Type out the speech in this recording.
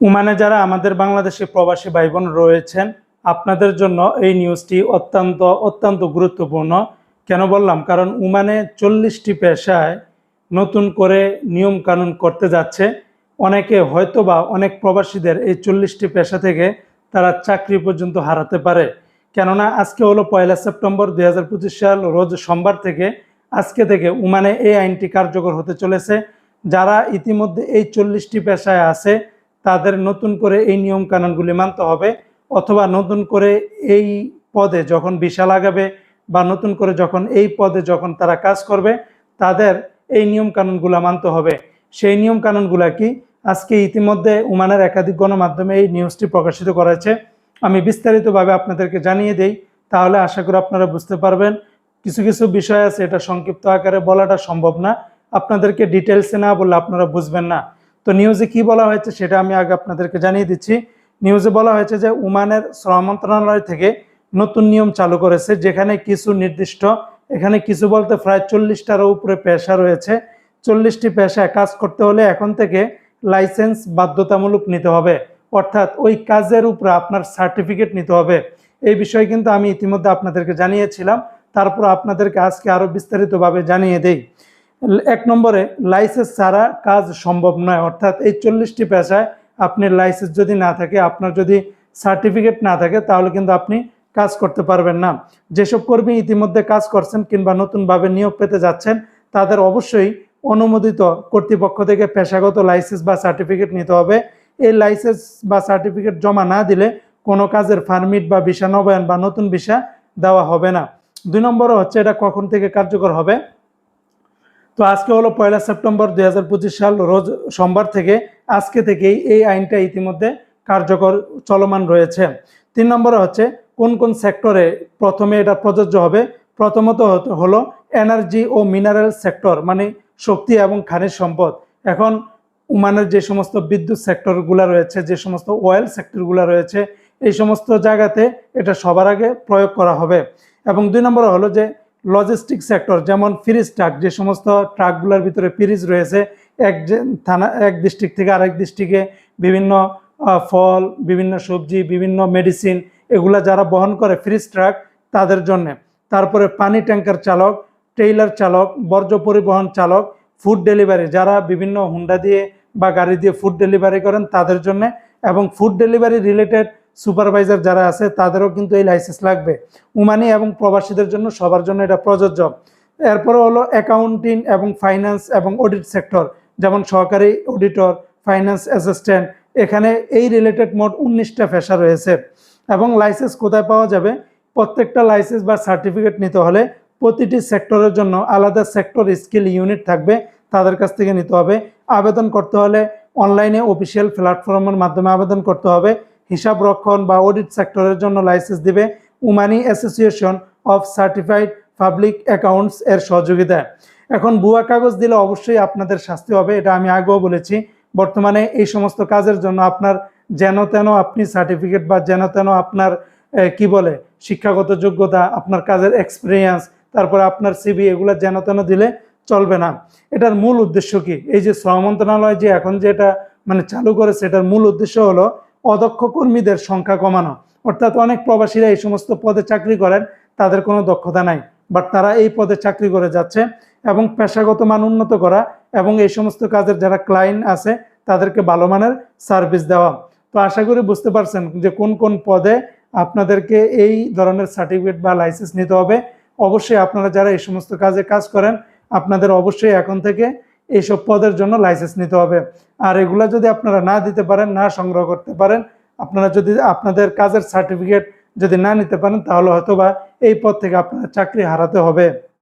উমানে যারা আমাদের বাংলাদেশে প্রবাসী ভাই বোন রয়েছেন, আপনাদের জন্য এই নিউজটি অত্যন্ত অত্যন্ত গুরুত্বপূর্ণ। কেন বললাম? কারণ উমানে চল্লিশটি পেশায় নতুন করে নিয়ম কানুন করতে যাচ্ছে। অনেকে হয়তোবা অনেক প্রবাসীদের এই চল্লিশটি পেশা থেকে তারা চাকরি পর্যন্ত হারাতে পারে। কেননা আজকে হলো পয়লা সেপ্টেম্বর দু হাজার পঁচিশ সাল, রোজ সোমবার থেকে আজকে থেকে উমানে এই আইনটি কার্যকর হতে চলেছে। যারা ইতিমধ্যে এই চল্লিশটি পেশায় আছে তাদের নতুন করে এই নিয়ম কানুনগুলি মানতে হবে, অথবা নতুন করে এই পদে যখন ভিসা লাগাবে বা নতুন করে যখন এই পদে যখন তারা কাজ করবে, তাদের এই নিয়ম কানুনগুলো মানতে হবে। সেই নিয়ম কানুনগুলা কি? আজকে ইতিমধ্যে উমানের একাধিক গণমাধ্যমে এই নিউজটি প্রকাশিত করেছে। আমি বিস্তারিতভাবে আপনাদেরকে জানিয়ে দেই, তাহলে আশা করি আপনারা বুঝতে পারবেন। কিছু কিছু বিষয় আছে, এটা সংক্ষিপ্ত আকারে বলাটা সম্ভব না। আপনাদেরকে ডিটেলসে না বললে আপনারা বুঝবেন না। তো নিউজে কি বলা হয়েছে সেটা আমি আগে আপনাদেরকে জানিয়ে দিচ্ছি। নিউজে বলা হয়েছে যে উমানের শ্রম মন্ত্রণালয় থেকে নতুন নিয়ম চালু করেছে, যেখানে কিছু নির্দিষ্ট, এখানে কিছু বলতে প্রায় চল্লিশটারও উপরে পেশা রয়েছে। চল্লিশটি পেশায় কাজ করতে হলে এখন থেকে লাইসেন্স বাধ্যতামূলক নিতে হবে। অর্থাৎ ওই কাজের উপরে আপনার সার্টিফিকেট নিতে হবে। এই বিষয়ে কিন্তু আমি ইতিমধ্যে আপনাদেরকে জানিয়েছিলাম। তারপর আপনাদেরকে আজকে আরও বিস্তারিতভাবে জানিয়ে দেই। এক নম্বরে লাইসেন্স ছাড়া কাজ সম্ভব নয়। অর্থাৎ এই চল্লিশটি পেশায় আপনি লাইসেন্স যদি না থাকে, আপনার যদি সার্টিফিকেট না থাকে, তাহলে কিন্তু আপনি কাজ করতে পারবেন না। যেসব কর্মী ইতিমধ্যে কাজ করছেন কিংবা নতুনভাবে নিয়োগ পেতে যাচ্ছেন, তাদের অবশ্যই অনুমোদিত কর্তৃপক্ষ থেকে পেশাগত লাইসেন্স বা সার্টিফিকেট নিতে হবে। এই লাইসেন্স বা সার্টিফিকেট জমা না দিলে কোনো কাজের ফার্মিট বা ভিসা নবায়ন বা নতুন ভিসা দেওয়া হবে না। দুই নম্বরও হচ্ছে এটা কখন থেকে কার্যকর হবে? তো আজকে হলো পয়লা সেপ্টেম্বর দু হাজার পঁচিশ সাল রোজ সোমবার থেকে আজকে থেকেই এই আইনটা ইতিমধ্যে কার্যকর চলমান রয়েছে। তিন নম্বরে হচ্ছে কোন কোন সেক্টরে প্রথমে এটা প্রযোজ্য হবে? প্রথমত হলো এনার্জি ও মিনারেল সেক্টর মানে শক্তি এবং খনিজ সম্পদ। এখন উমানের যে সমস্ত বিদ্যুৎ সেক্টরগুলো রয়েছে, যে সমস্ত অয়েল সেক্টরগুলো রয়েছে, এই সমস্ত জায়গাতে এটা সবার আগে প্রয়োগ করা হবে। এবং দুই নম্বরে হলো যে লজিস্টিক সেক্টর যেমন ফ্রিজ ট্রাক যে সমস্ত ট্রাকগুলোর ভিতরে ফ্রিজ রয়েছে, এক থানা, এক ডিস্ট্রিক্ট থেকে আরেক ডিস্ট্রিক্টে বিভিন্ন ফল, বিভিন্ন সবজি, বিভিন্ন মেডিসিন এগুলা যারা বহন করে ফ্রিজ ট্রাক তাদের জন্য। তারপরে পানি ট্যাঙ্কার চালক ট্রেইলার চালক, বর্জ্য পরিবহন চালক ফুড ডেলিভারি যারা বিভিন্ন হুন্ডা দিয়ে বা গাড়ি দিয়ে ফুড ডেলিভারি করেন তাদের জন্য এবং ফুড ডেলিভারি রিলেটেড সুপারভাইজার যারা আছে, তাদেরও কিন্তু এই লাইসেন্স লাগবে। উমানি এবং প্রবাসীদের জন্য সবার জন্য এটা প্রযোজ্য। এরপরে হলো অ্যাকাউন্টিং এবং ফাইন্যান্স এবং অডিট সেক্টর যেমন সহকারী অডিটর ফাইন্যান্স অ্যাসিস্ট্যান্ট এখানে এই রিলেটেড মোট উনিশটা পেশা রয়েছে। এবং লাইসেন্স কোথায় পাওয়া যাবে? প্রত্যেকটা লাইসেন্স বা সার্টিফিকেট নিতে হলে প্রতিটি সেক্টরের জন্য আলাদা সেক্টর স্কিল ইউনিট থাকবে, তাদের কাছ থেকে নিতে হবে। আবেদন করতে হলে অনলাইনে অফিসিয়াল প্ল্যাটফর্মের মাধ্যমে আবেদন করতে হবে। হিসাব রক্ষণ বা অডিট সেক্টরের জন্য লাইসেন্স দিবে উমানি association of certified public accounts এর সহযোগিতায় এখন ভুয়া কাগজ দিলে অবশ্যই আপনাদের শাস্তি হবে, এটা আমি আগেও বলেছি। বর্তমানে এই সমস্ত কাজের জন্য আপনার যেন তেন আপনি সার্টিফিকেট বা যেন তেন আপনার কি বলে, শিক্ষাগত যোগ্যতা, আপনার কাজের এক্সপিরিয়েন্স তারপরে আপনার সিবি এগুলো যেন তেন দিলে চলবে না। এটার মূল উদ্দেশ্য কি? এই যে শ্রম মন্ত্রণালয় যে এখন যে এটা মানে চালু করেছে, এটার মূল উদ্দেশ্য হলো অদক্ষ কর্মীদের সংখ্যা কমানো। অর্থাৎ অনেক প্রবাসীরা এই সমস্ত পদে চাকরি করেন, তাদের কোনো দক্ষতা নাই। বাট তারা এই পদে চাকরি করে যাচ্ছে এবং পেশাগত মান উন্নত করা এবং এই সমস্ত কাজের যারা ক্লায়েন্ট আছে, তাদেরকে ভালো মানের সার্ভিস দেওয়া। তো আশা করি বুঝতে পারছেন যে কোন কোন পদে আপনাদেরকে এই ধরনের সার্টিফিকেট বা লাইসেন্স নিতে হবে। অবশ্যই আপনারা যারা এই সমস্ত কাজে কাজ করেন, আপনাদের অবশ্যই এখন থেকে এইসব পদের জন্য লাইসেন্স নিতে হবে। আর এগুলো যদি আপনারা না দিতে পারেন, না সংগ্রহ করতে পারেন, আপনারা যদি আপনাদের কাজের সার্টিফিকেট যদি না নিতে পারেন, তাহলে হয়তো বা এই পদ থেকে আপনার চাকরি হারাতে হবে।